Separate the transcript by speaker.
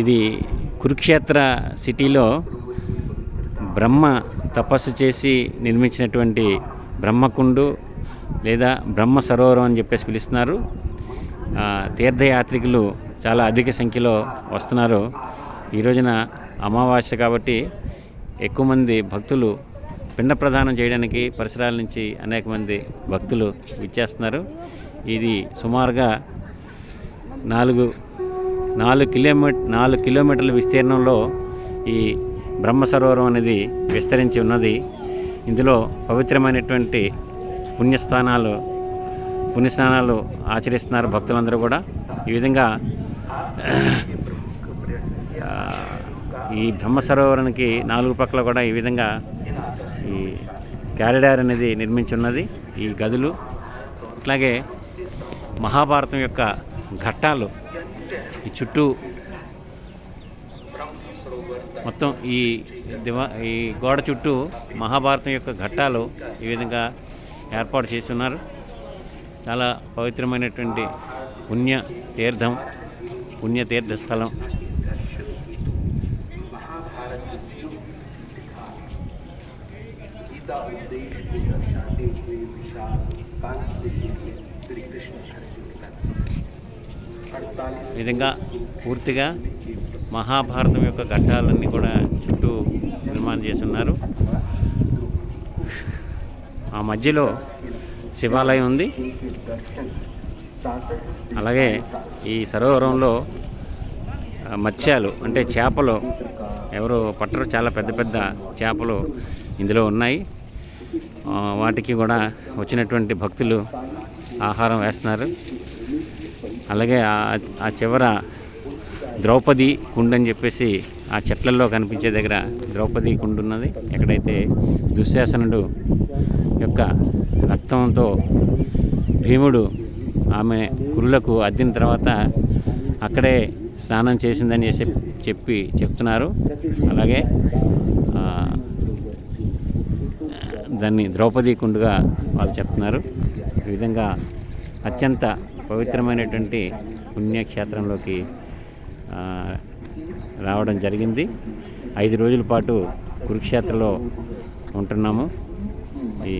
Speaker 1: ఇది కురుక్షేత్ర సిటీలో బ్రహ్మ తపస్సు చేసి నిర్మించినటువంటి బ్రహ్మకుండు లేదా బ్రహ్మ సరోవరం అని చెప్పేసి పిలుస్తున్నారు. తీర్థయాత్రికులు చాలా అధిక సంఖ్యలో వస్తున్నారు. ఈ రోజున అమావాస్య కాబట్టి ఎక్కువ మంది భక్తులు పిండ ప్రదానం చేయడానికి పరిసరాల నుంచి అనేక మంది భక్తులు విచ్చేస్తున్నారు. ఇది సుమారుగా నాలుగు నాలుగు కిలోమీటర్ నాలుగు కిలోమీటర్ల విస్తీర్ణంలో ఈ బ్రహ్మ సరోవరం అనేది విస్తరించి ఉన్నది. ఇందులో పవిత్రమైనటువంటి పుణ్యస్థానాలు పుణ్యస్నానాలు ఆచరిస్తున్నారు భక్తులందరూ కూడా. ఈ విధంగా ఈ బ్రహ్మ సరోవరానికి నాలుగు పక్కల కూడా ఈ విధంగా ఈ క్యారిడార్ అనేది నిర్మించి ఉన్నది ఈ గదులు. అట్లాగే మహాభారతం యొక్క ఘట్టాలు ఈ చుట్టూ మొత్తం ఈ దివా ఈ గోడ చుట్టూ మహాభారతం యొక్క ఘట్టాలు ఈ విధంగా ఏర్పాటు చేసి ఉన్నారు చాలా పవిత్రమైనటువంటి పుణ్య తీర్థం ఈ విధంగా పూర్తిగా మహాభారతం యొక్క ఘట్టాలన్నీ కూడా చుట్టూ నిర్మాణం చేసి ఉన్నారు ఆ మధ్యలో శివాలయం ఉంది. అలాగే ఈ సరోవరంలో మత్స్యాలు అంటే చేపలు ఎవరు పట్టరు చాలా పెద్ద పెద్ద చేపలు ఇందులో ఉన్నాయి. వాటికి కూడా వచ్చినటువంటి భక్తులు ఆహారం వేస్తున్నారు. అలాగే ఆ- చివర ద్రౌపది కుండ అని చెప్పేసి ఆ చెట్లలో కనిపించే దగ్గర ద్రౌపది కుండ ఉన్నది. ఎక్కడైతే దుశ్శాసనుడు యొక్క రక్తంతో భీముడు ఆమె కురులకు అద్దిన తర్వాత అక్కడే స్నానం చేసిందని చెప్పి చెప్తున్నారు. అలాగే దాన్ని ద్రౌపది కుండుగా వాళ్ళు చెప్తున్నారు. ఈ విధంగా అత్యంత పవిత్రమైనటువంటి పుణ్యక్షేత్రంలోకి రావడం జరిగింది. ఐదు రోజుల పాటు కురుక్షేత్రలో ఉంటున్నాము. ఈ